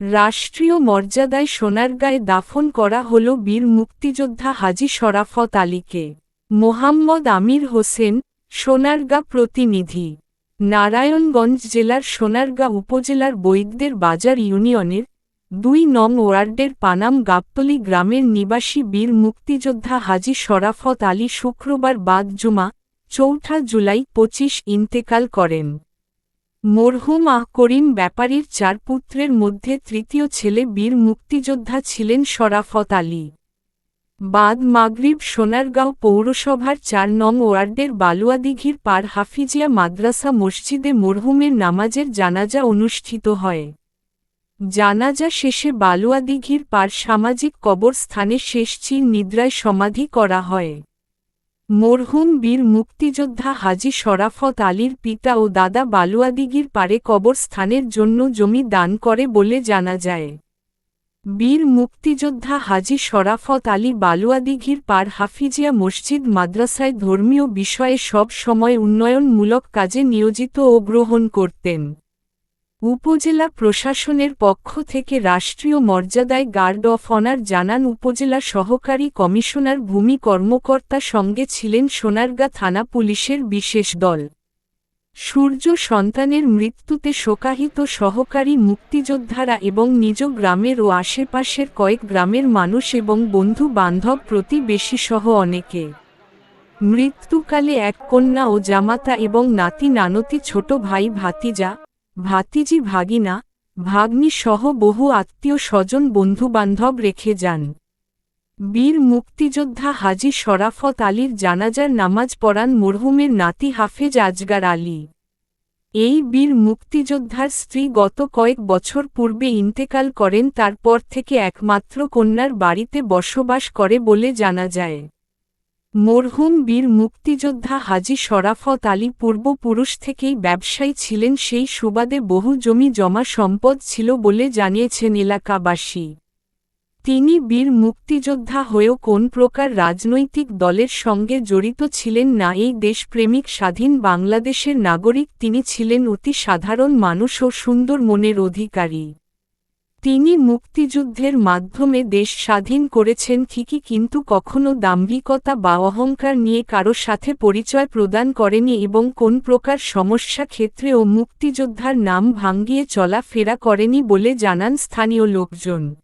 রাষ্ট্রীয় মর্যাদায় সোনারগাঁয়ে দাফন করা হল বীর মুক্তিযোদ্ধা হাজি শরাফত আলীকে। মোহাম্মদ আমির হোসেন সোনারগাঁ প্রতিনিধি। নারায়ণগঞ্জ জেলার সোনারগাঁ উপজেলার বৈদ্যের বাজার ইউনিয়নের দুই নং ওয়ার্ডের পানাম গাবতলি গ্রামের নিবাসী বীর মুক্তিযোদ্ধা হাজি শরাফত আলী শুক্রবার বাদ জুমা, চৌঠা জুলাই পঁচিশ ইন্তেকাল করেন। মরহুম আহ করিম ব্যাপারীর চার পুত্রের মধ্যে তৃতীয় ছেলে বীর মুক্তিযোদ্ধা ছিলেন শরাফত আলী। বাদ মাগরিব সোনারগাঁও পৌরসভার চার নং ওয়ার্ডের বালুয়াদিঘির পার হাফিজিয়া মাদ্রাসা মসজিদে মরহুমের নামাজের জানাজা অনুষ্ঠিত হয়। জানাজা শেষে বালুয়াদিঘির পার সামাজিক কবরস্থানে শেষ চির নিদ্রায় সমাধি করা হয়। মরহুম বীর মুক্তিযোদ্ধা হাজি শরাফত আলীর পিতা ও দাদা বালুয়াদিগির পারে কবরস্থানের জন্য জমি দান করে বলে জানা যায়। বীর মুক্তিযোদ্ধা হাজি শরাফত আলী বালুয়াদিঘির পার হাফিজিয়া মসজিদ মাদ্রাসায় ধর্মীয় বিষয়ে সব সময় উন্নয়নমূলক কাজে নিয়োজিত ও গ্রহণ করতেন। উপজেলা প্রশাসনের পক্ষ থেকে রাষ্ট্রীয় মর্যাদায় গার্ড অফ অনার জানান উপজেলা সহকারী কমিশনার ভূমি কর্মকর্তা সঙ্গে ছিলেন সোনারগা থানা পুলিশের বিশেষ দল। সূর্য সন্তানের মৃত্যুতে শোকাহিত সহকারী মুক্তিযোদ্ধারা এবং নিজ গ্রামের ও আশেপাশের কয়েক গ্রামের মানুষ এবং বন্ধু বান্ধব প্রতিবেশীসহ অনেকে। মৃত্যুকালে এক কন্যা ও জামাতা এবং নাতি নানতি ছোট ভাই ভাতিজা ভাতিজি ভাগিনা, ভাগ্নি সহ বহু আত্মীয় স্বজন বন্ধুবান্ধব রেখে যান। বীর মুক্তিযোদ্ধা হাজি শরাফত আলীর জানাজার নামাজ পড়ান মরহুমের নাতি হাফেজ আজগার আলী। এই বীর মুক্তিযোদ্ধার স্ত্রী গত কয়েক বছর পূর্বে ইন্তেকাল করেন, তারপর থেকে একমাত্র কন্যার বাড়িতে বসবাস করে বলে জানা যায়। মরহুম বীর মুক্তিযোদ্ধা হাজি শরাফত আলী পূর্বপুরুষ থেকেই ব্যবসায়ী ছিলেন, সেই সুবাদে বহু জমি জমা সম্পদ ছিল বলে জানিয়েছেন এলাকাবাসী। তিনি বীর মুক্তিযোদ্ধা হয়েও কোন প্রকার রাজনৈতিক দলের সঙ্গে জড়িত ছিলেন না, এই দেশপ্রেমিক স্বাধীন বাংলাদেশের নাগরিক তিনি ছিলেন অতি সাধারণ মানুষ ও সুন্দর মনের অধিকারী। তিনি মুক্তিযুদ্ধের মাধ্যমে দেশ স্বাধীন করেছেন ঠিকই কিন্তু কখনো দাম্ভিকতা বা অহংকার নিয়ে কারও সাথে পরিচয় প্রদান করেনি এবং কোন প্রকার সমস্যা ক্ষেত্রেও মুক্তিযোদ্ধার নাম ভাঙ্গিয়ে চলা ফেরা করেনি বলে জানান স্থানীয় লোকজন।